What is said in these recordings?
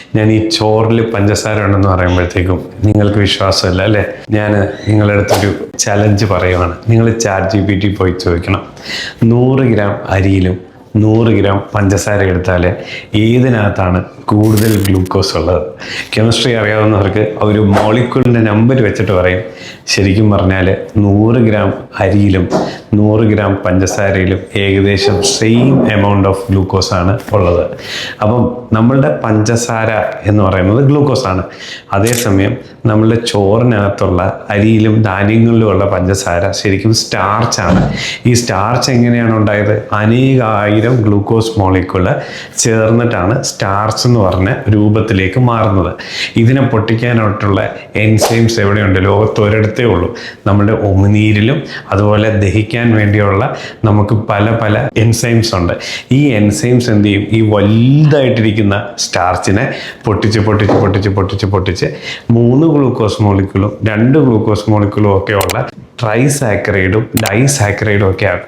ഞാൻ ഈ ചോറിൽ പഞ്ചസാര ഉണ്ടെന്ന് പറയുമ്പോഴത്തേക്കും നിങ്ങൾക്ക് വിശ്വാസമില്ല അല്ലേ? ഞാൻ നിങ്ങളുടെ അടുത്തൊരു ചലഞ്ച് പറയുവാണ്. നിങ്ങൾ ചാറ്റ് ജി പി ടി പോയി ചോദിക്കണം. നൂറ് ഗ്രാം അരിയിലും നൂറ് ഗ്രാം പഞ്ചസാര എടുത്താൽ ഏതിനകത്താണ് കൂടുതൽ ഗ്ലൂക്കോസ് ഉള്ളത്? കെമിസ്ട്രി അറിയാവുന്നവർക്ക് ഒരു മോളിക്യൂളിന്റെ നമ്പർ വെച്ചിട്ട് പറയും. ശരിക്കും പറഞ്ഞാൽ നൂറ് ഗ്രാം അരിയിലും നൂറ് ഗ്രാം പഞ്ചസാരയിലും ഏകദേശം സെയിം എമൗണ്ട് ഓഫ് ഗ്ലൂക്കോസ് ആണ് ഉള്ളത്. അപ്പം നമ്മളുടെ പഞ്ചസാര എന്ന് പറയുന്നത് ഗ്ലൂക്കോസ് ആണ്. അതേസമയം നമ്മളുടെ ചോറിനകത്തുള്ള അരിയിലും ധാന്യങ്ങളിലുമുള്ള പഞ്ചസാര ശരിക്കും സ്റ്റാർച്ചാണ് ഈ സ്റ്റാർച്ച് എങ്ങനെയാണ് ഉണ്ടായത്? അനേകായിരം ഗ്ലൂക്കോസ് മോളിക്യൂൾ ചേർന്നിട്ടാണ് സ്റ്റാർച്ച് എന്ന് പറഞ്ഞ രൂപത്തിലേക്ക് മാറുന്നത്. ഇതിനെ പൊട്ടിക്കാനായിട്ടുള്ള എൻസൈംസ് എവിടെയുണ്ട്? ലോകത്ത് ഒരിടത്തേ ഉള്ളൂ. നമ്മുടെ ഉമിനീരിലും അതുപോലെ ദഹിക്കാൻ വേണ്ടിയുള്ള നമുക്ക് പല പല എൻസൈംസ് ഉണ്ട്. ഈ എൻസൈംസ് എന്ത് ചെയ്യും? ഈ വലുതായിട്ടിരിക്കുന്ന സ്റ്റാർച്ചിനെ പൊട്ടിച്ച് പൊട്ടിച്ച് പൊട്ടിച്ച് പൊട്ടിച്ച് പൊട്ടിച്ച് മൂന്ന് ഗ്ലൂക്കോസ് മോളിക്യൂളും രണ്ട് ഗ്ലൂക്കോസ് മോളിക്യൂളും ഒക്കെയുള്ള ട്രൈസാക്കറൈഡും ഡൈസാക്കറൈഡും ഒക്കെ ആണ്.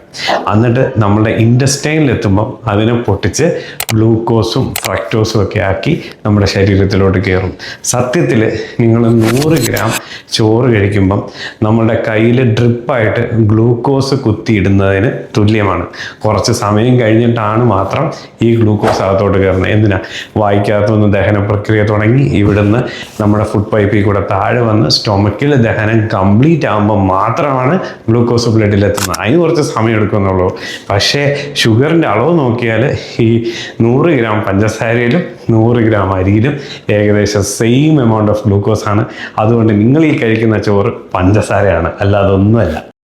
എന്നിട്ട് നമ്മുടെ ഇൻഡസ്റ്റൈനിലെത്തുമ്പം അതിനെ പൊട്ടിച്ച് ഗ്ലൂക്കോസും ഫ്രക്ടോസും ഒക്കെ ആക്കി നമ്മുടെ ശരീരത്തിലോട്ട് കയറും. സത്യത്തിൽ നിങ്ങൾ നൂറ് ഗ്രാം ചോറ് കഴിക്കുമ്പം നമ്മുടെ കയ്യിൽ ഡ്രിപ്പായിട്ട് ഗ്ലൂക്കോസ് കുത്തിയിടുന്നതിന് തുല്യമാണ്. കുറച്ച് സമയം കഴിഞ്ഞിട്ടാണ് മാത്രം ഈ ഗ്ലൂക്കോസ് അകത്തോട്ട് കയറുന്നത്. എന്തിനാ? വായിക്കകത്തുനിന്ന് ദഹന പ്രക്രിയ തുടങ്ങി ഇവിടുന്ന് നമ്മുടെ ഫുഡ് പൈപ്പിൽ കൂടെ താഴെ വന്ന് സ്റ്റൊമക്കിൽ ദഹനം കംപ്ലീറ്റ് ആകുമ്പോൾ മാത്രമാണ് ഗ്ലൂക്കോസ് ബ്ലഡിൽ എത്തുന്നത് അതിന് കുറച്ച് സമയം എടുക്കുന്നുള്ളൂ. പക്ഷേ ഷുഗറിന്റെ അളവ് നോക്കിയാൽ ഈ നൂറ് ഗ്രാം പഞ്ചസാരയിലും നൂറ് ഗ്രാം അരിയിലും ഏകദേശം സെയിം എമൗണ്ട് ഓഫ് ഗ്ലൂക്കോസ് ആണ്. അതുകൊണ്ട് നിങ്ങൾ ഈ കഴിക്കുന്ന ചോറ് പഞ്ചസാരയാണ് അല്ലാതെ ഒന്നുമല്ല.